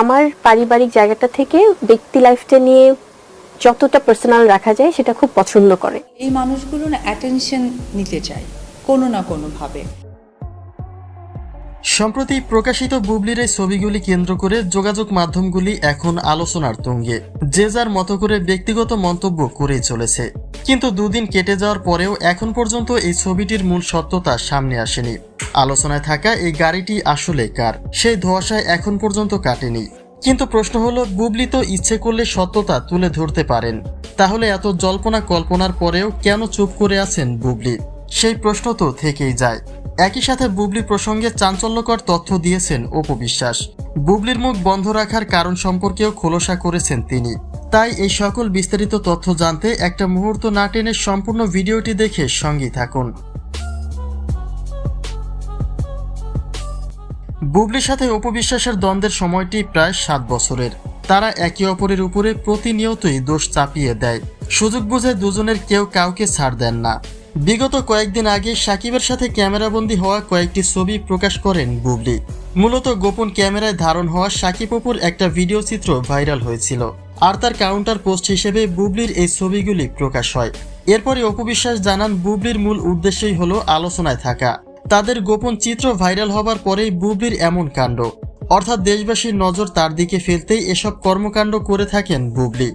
আমার পারিবারিক জায়গাটা থেকে ব্যক্তি লাইফটা নিয়ে যতটা পার্সোনাল রাখা যায়, সেটা খুব পছন্দ করে। এই মানুষগুলো না অ্যাটেনশন নিতে চায়, কোনো না কোনোভাবে। সম্প্রতি প্রকাশিত বুবলির এই ছবিগুলি কেন্দ্র করে যোগাযোগ মাধ্যমগুলি এখন আলোচনার তুঙ্গে। যে যার মতো করে ব্যক্তিগত মন্তব্য করেই চলেছে। কিন্তু দুদিন কেটে যাওয়ার পরেও এখন পর্যন্ত এই ছবিটির মূল সত্যতা সামনে আসেনি। আলোচনায় থাকা এই গাড়িটি আসলে কার? সেই ধোঁয়াশায় এখন পর্যন্ত কাটেনি। কিন্তু প্রশ্ন হলো, বুবলি তো ইচ্ছে করলে সত্যতা তুলে ধরতে পারেন। তাহলে এত জল্পনা কল্পনার পরেও কেন চুপ করে আছেন বুবলি? সেই প্রশ্ন তো থেকেই যায়। একই সাথে বুবলি প্রসঙ্গে চাঞ্চল্যকর তথ্য দিয়েছেন অপবিশ্বাস বুবলির মুখ বন্ধ রাখার কারণ সম্পর্কেও খোলসা করেছেন তিনি। তাই এই সকল বিস্তারিত তথ্য জানতে একটা মুহূর্ত না টেনে সম্পূর্ণ ভিডিওটি দেখে সঙ্গী থাকুন। বুবলির সাথে অপবিশ্বাসের দ্বন্দ্বের সময়টি প্রায় সাত বছরের। তারা একে অপরের উপরে প্রতিনিয়তই দোষ চাপিয়ে দেয়। সুযোগ বুঝে দুজনের কেউ কাউকে ছাড় দেন না। বিগত কয়েকদিন আগে সাকিবের সাথে ক্যামেরাবন্দি হওয়া কয়েকটি ছবি প্রকাশ করেন বুবলি। মূলত গোপন ক্যামেরায় ধারণ হওয়া সাকিব অপুর একটা ভিডিও চিত্র ভাইরাল হয়েছিল। আর তার কাউন্টার পোস্ট হিসেবে বুবলির এই ছবিগুলি প্রকাশ হয়। এরপরে অপবিশ্বাস জানান, বুবলির মূল উদ্দেশ্যই হলো আলোচনায় থাকা। তাদের গোপন চিত্র ভাইরাল হবার পরেই বুবলির এমন কাণ্ড। অর্থাৎ দেশবাসীর নজর তার দিকে ফেলতেই এসব কর্মকাণ্ড করে থাকেন বুবলি।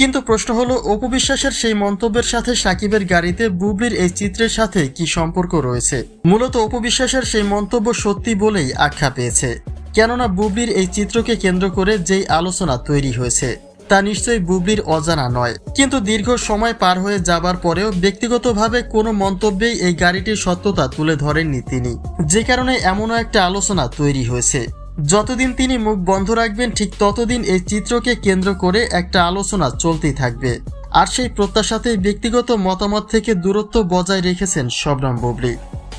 কিন্তু প্রশ্ন হলো অপবিশ্বাসের সেই মন্তব্যের সাথে সাকিবের গাড়িতে বুবলির এই চিত্রের সাথে কি সম্পর্ক রয়েছে? মূলত অপবিশ্বাসের সেই মন্তব্য সত্যি বলেই আখ্যা পেয়েছে। কেননা বুবলির এই চিত্রকে কেন্দ্র করে যেই আলোচনা তৈরি হয়েছে, তা নিশ্চয়ই বুবলির অজানা নয়। কিন্তু দীর্ঘ সময় পার হয়ে যাবার পরেও ব্যক্তিগতভাবে কোনো মন্তব্যেই এই গাড়িটির সত্যতা তুলে ধরেননি তিনি। যে কারণে এমনও একটা আলোচনা তৈরি হয়েছে। যতদিন তিনি মুখ বন্ধ রাখবেন, ঠিক ততদিন এই চিত্রকে কেন্দ্র করে একটা আলোচনা চলতেই থাকবে। আর সেই প্রত্যাশাতেই ব্যক্তিগত মতামত থেকে দূরত্ব বজায় রেখেছেন সবরাম বুবলি।